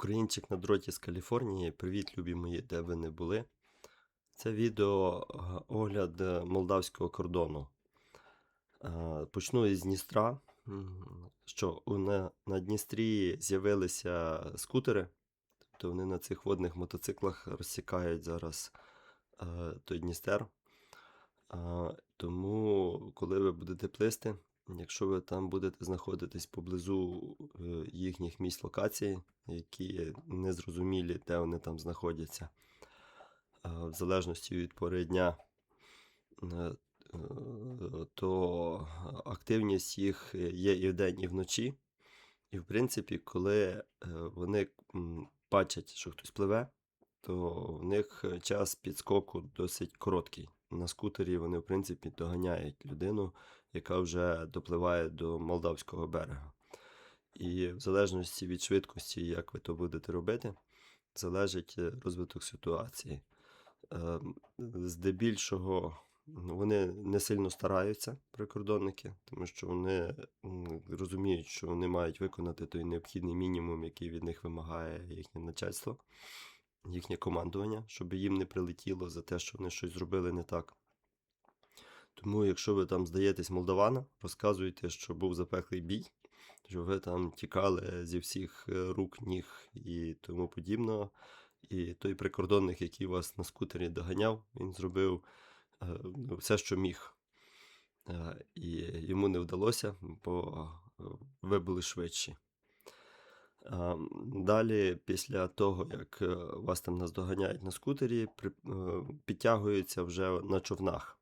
Українчик на дроті з Каліфорнії. Привіт, любі мої, де ви не були. Це відео е, огляд е, молдавського кордону. Е, Почну із Дністра. Що на, Дністрі з'явилися скутери, тобто вони на цих водних мотоциклах розсікають зараз той Дністер. Тому, коли ви будете плисти, якщо ви там будете знаходитись поблизу е, їхніх місць локації, які незрозумілі, де вони там знаходяться, е, в залежності від пори дня, е, то активність їх є і вдень, і вночі. І, в принципі, коли вони бачать, що хтось пливе, то в них час підскоку досить короткий. На скутері вони, в принципі, доганяють людину, яка вже допливає до молдавського берега. І в залежності від швидкості, як ви то будете робити, залежить е, розвиток ситуації. Ем, Здебільшого вони не сильно стараються, прикордонники, тому що вони розуміють, що вони мають виконати той необхідний мінімум, який від них вимагає їхнє начальство, їхнє командування, щоб їм не прилетіло за те, що вони щось зробили не так. Тому, якщо ви там здаєтесь молдавана, розказуйте, що був запеклий бій, що ви там тікали зі всіх е, рук, ніг і тому подібного. І той прикордонник, який вас на скутері доганяв, він зробив е, ну, все, що міг. Е, І йому не вдалося, бо ви були швидші. Далі, після того, як вас там наздоганяють на скутері, підтягуються вже на човнах.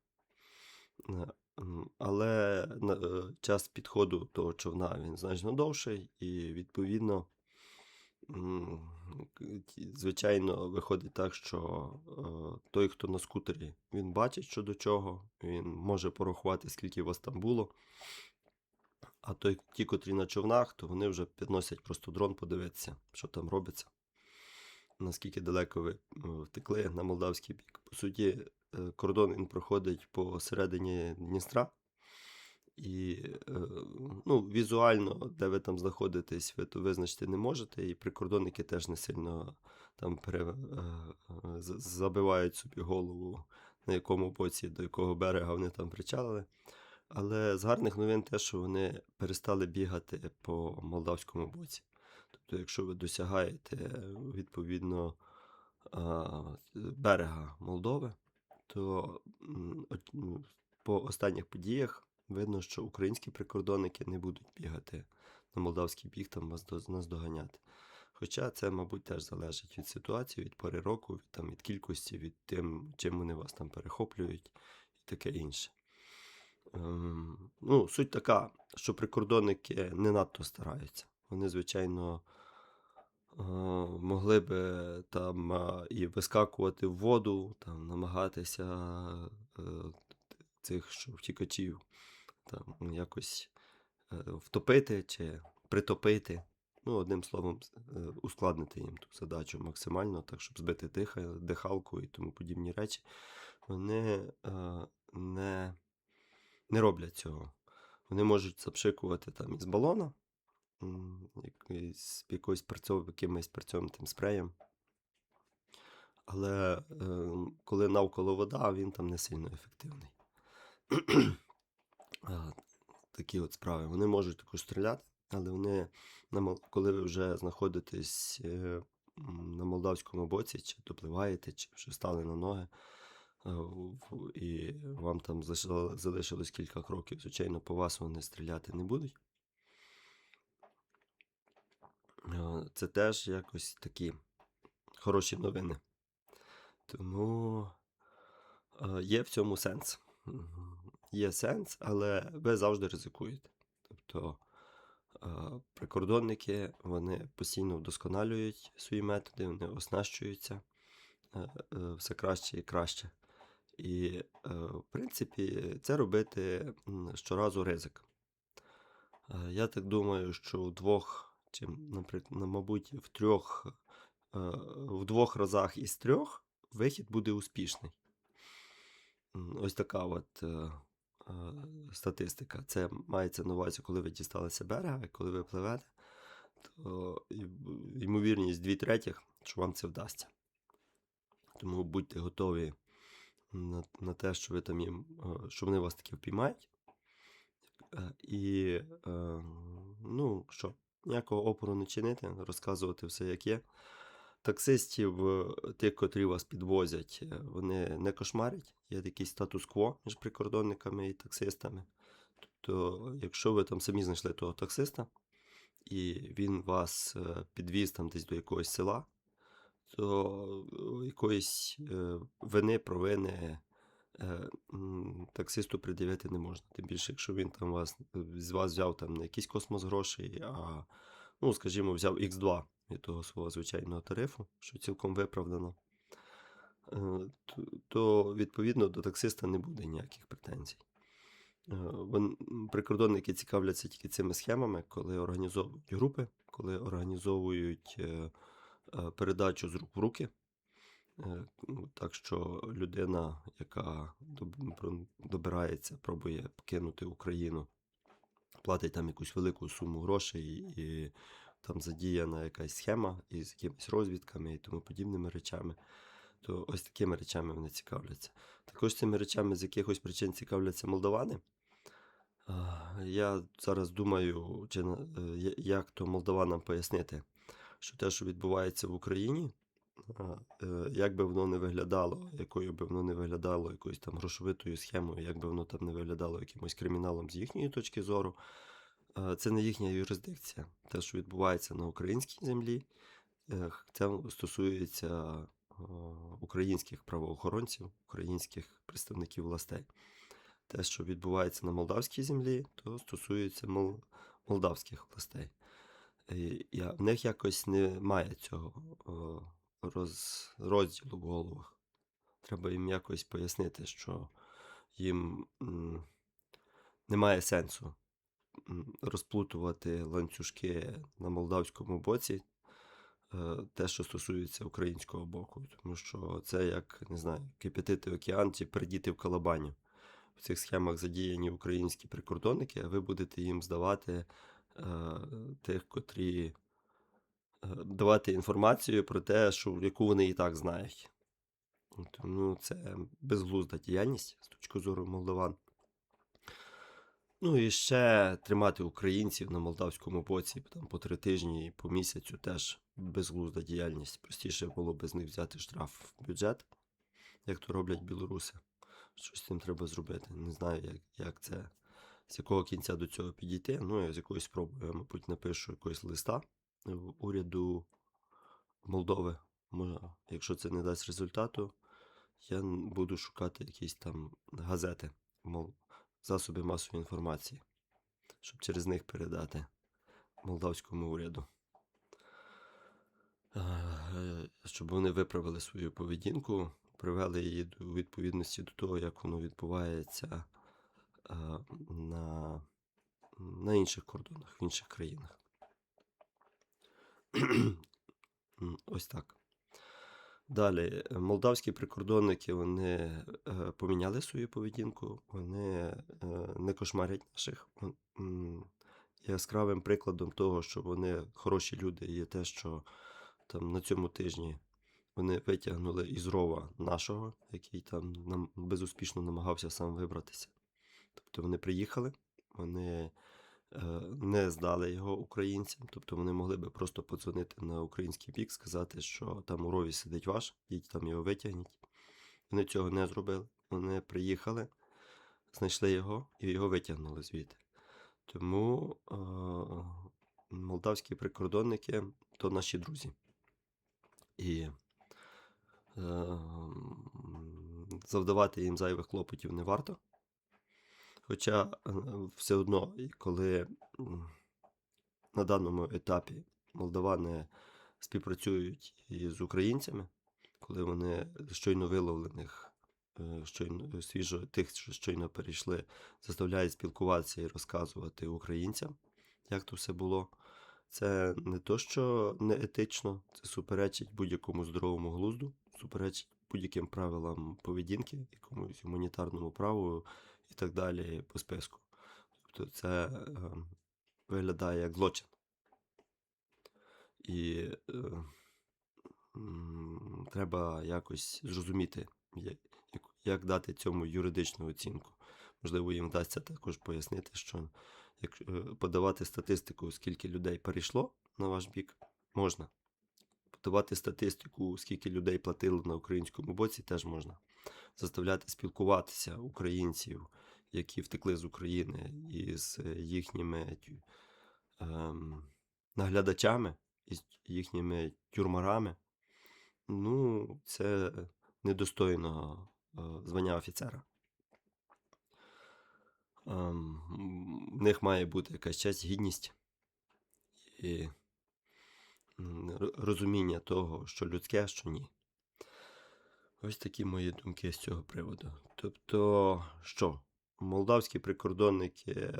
Е, Але е, час підходу того човна він значно довший, і відповідно, звичайно, виходить так, що е, той, хто на скутері, він бачить, що до чого, він може порахувати, скільки вас там було. А той, ті, котрі на човнах, то вони вже підносять просто дрон подивитися, що там робиться, наскільки далеко ви втекли на молдавський бік. По суті, кордон він проходить посередині Дністра. І е, ну, візуально, де ви там знаходитесь, ви то визначити не можете, і прикордонники теж не сильно там пере, е, е, забивають собі голову, на якому боці, до якого берега вони там причалили. Але з гарних новин те, що вони перестали бігати по молдавському боці. Тобто, якщо ви досягаєте відповідно берега Молдови, то по останніх подіях видно, що українські прикордонники не будуть бігати на молдавський біг, там нас доганяти. Хоча це, мабуть, теж залежить від ситуації, від пори року, від, там, від кількості, від тим, чим вони вас там перехоплюють і таке інше. Ем, ну, суть така, що прикордонники не надто стараються. Вони, звичайно, могли би там і вискакувати в воду, там, намагатися е, цих що, втікачів там, якось е, втопити чи притопити. Ну, одним словом, е, ускладнити їм ту задачу максимально, так, щоб збити диха, дихалку і тому подібні речі. Вони не не роблять цього. Вони можуть запшикувати там із балона, якоюсь, якоюсь перцьов, якимось перцьовим спреєм. Але е, коли навколо вода, він там не сильно ефективний. Такі от справи. Вони можуть також стріляти, але вони, коли ви вже знаходитесь е, на молдавському боці, чи допливаєте, чи вже стали на ноги, е, і вам там залишилось кілька кроків, звичайно, по вас вони стріляти не будуть. Е, Це теж якось такі хороші новини. Тому е, є в цьому сенс. Є сенс, але ви завжди ризикуєте. Тобто е, прикордонники вони постійно вдосконалюють свої методи, вони оснащуються е, е, все краще і краще. І, е, в принципі, це робити щоразу ризик. Е, Я так думаю, що в двох, чи, наприклад, мабуть, в трьох, в двох разах із трьох вихід буде успішний. Ось така от е, статистика. Це мається на увазі, коли ви дісталися берега, і коли ви пливете, то ймовірність 2 третіх, що вам це вдасться. Тому будьте готові на, на те, що ви там їм, що вони вас таки впіймають. Е, І е, ну що, ніякого опору не чинити, розказувати все, як є. Таксистів, е, тих, котрі вас підвозять, е, вони не кошмарять. Є якийсь статус-кво між прикордонниками і таксистами. Тобто, якщо ви там самі знайшли того таксиста, і він вас е, підвіз там десь до якогось села, то якоїсь вини, провини таксисту пред'явити не можна. Тим більше, якщо він там вас з вас взяв там не якийсь космос грошей, а, ну, скажімо, взяв X2 від того свого звичайного тарифу, що цілком виправдано, е, то, відповідно до таксиста не буде ніяких претензій. Е, Прикордонники цікавляться тільки цими схемами, коли організовують групи, коли організовують е, е, передачу з рук в руки. Е, ну, Так що людина, яка добирається, пробує покинути Україну, платить там якусь велику суму грошей, і там задіяна якась схема із якимись розвідками і тому подібними речами, то ось такими речами вони цікавляться. Також цими речами з якихось причин цікавляться молдавани. Я зараз думаю, чи, е, як то молдаванам пояснити, що те, що відбувається в Україні, як би воно не виглядало, якою би воно не виглядало якоюсь там грошовитою схемою, як би воно там не виглядало якимось криміналом з їхньої точки зору, е, це не їхня юрисдикція. Те, що відбувається на українській землі, е, це стосується е, українських правоохоронців, українських представників властей. Те, що відбувається на молдавській землі, то стосується мол- молдавських властей. І в них якось немає цього роз, розділу в головах. Треба їм якось пояснити, що їм м, немає сенсу розплутувати ланцюжки на молдавському боці, е, те, що стосується українського боку. Тому що це як, не знаю, кипятити океан чи передіти в калабаню. В цих схемах задіяні українські прикордонники, а ви будете їм здавати е, тих, котрі давати інформацію про те, що, яку вони і так знають. Тому це безглузда діяльність з точки зору молдаван. Ну і ще тримати українців на молдавському боці там, по три тижні і по місяцю теж безглузда діяльність. Простіше було би з них взяти штраф в бюджет, як то роблять білоруси. Щось з цим треба зробити. Не знаю, як, як це, з якого кінця до цього підійти. Ну, я з якоюсь спробою, мабуть, напишу якогось листа уряду Молдови. Якщо це не дасть результату, я буду шукати якісь там газети, засоби масової інформації, щоб через них передати молдавському уряду. Е, Щоб вони виправили свою поведінку, привели її до відповідності до того, як воно відбувається е, на, на інших кордонах, в інших країнах. Ось так. Далі, молдавські прикордонники вони е, поміняли свою поведінку, вони е, не кошмарять наших. Яскравим прикладом того, що вони хороші люди, є те, що там на цьому тижні вони витягнули із рова нашого, який там нам безуспішно намагався сам вибратися. Тобто вони приїхали, вони не здали його українцям, тобто вони могли би просто подзвонити на український бік, сказати, що там у рові сидить ваш, йдіть там його витягніть. Вони цього не зробили. Вони приїхали, знайшли його і його витягнули звідти. Тому е, молдавські прикордонники то наші друзі. І е, завдавати їм зайвих клопотів не варто. Хоча е, все одно, коли на даному етапі молдавани співпрацюють із українцями, коли вони щойно виловлених, е, щойно свіжо тих, що щойно перейшли, заставляють спілкуватися і розказувати українцям, як то все було. Це не то, що не етично, це суперечить будь-якому здоровому глузду, суперечить будь-яким правилам поведінки, якомусь гуманітарному праву і так далі по списку. Тобто це е, виглядає як злочин. І е, треба якось зрозуміти, як, як дати цьому юридичну оцінку. Можливо, їм вдасться також пояснити, що як е, подавати статистику, скільки людей перейшло на ваш бік, можна. Подавати статистику, скільки людей платили на українському боці, теж можна. Заставляти спілкуватися українців, які втекли з України, із їхніми ем, наглядачами, із їхніми тюрмарами. Ну, це недостойно е, звання офіцера. Ем, в них має бути якась честь, гідність і розуміння того, що людське, що ні. Ось такі мої думки з цього приводу. Тобто, що молдавські прикордонники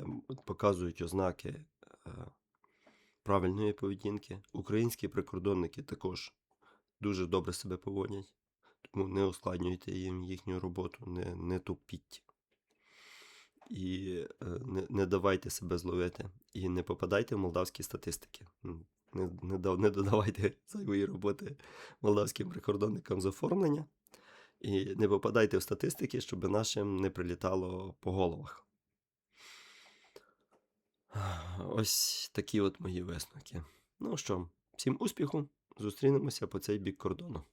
показують ознаки е, правильної поведінки, українські прикордонники також дуже добре себе поводять, тому не ускладнюйте їм їхню роботу, не, не тупіть. І е, не, не давайте себе зловити. І не попадайте в молдавські статистики. Не, не, не додавайте зайвої роботи молдавським прикордонникам з оформлення. І не попадайте в статистики, щоб нашим не прилітало по головах. Ось такі от мої висновки. Ну що, всім успіху! Зустрінемося по цей бік кордону.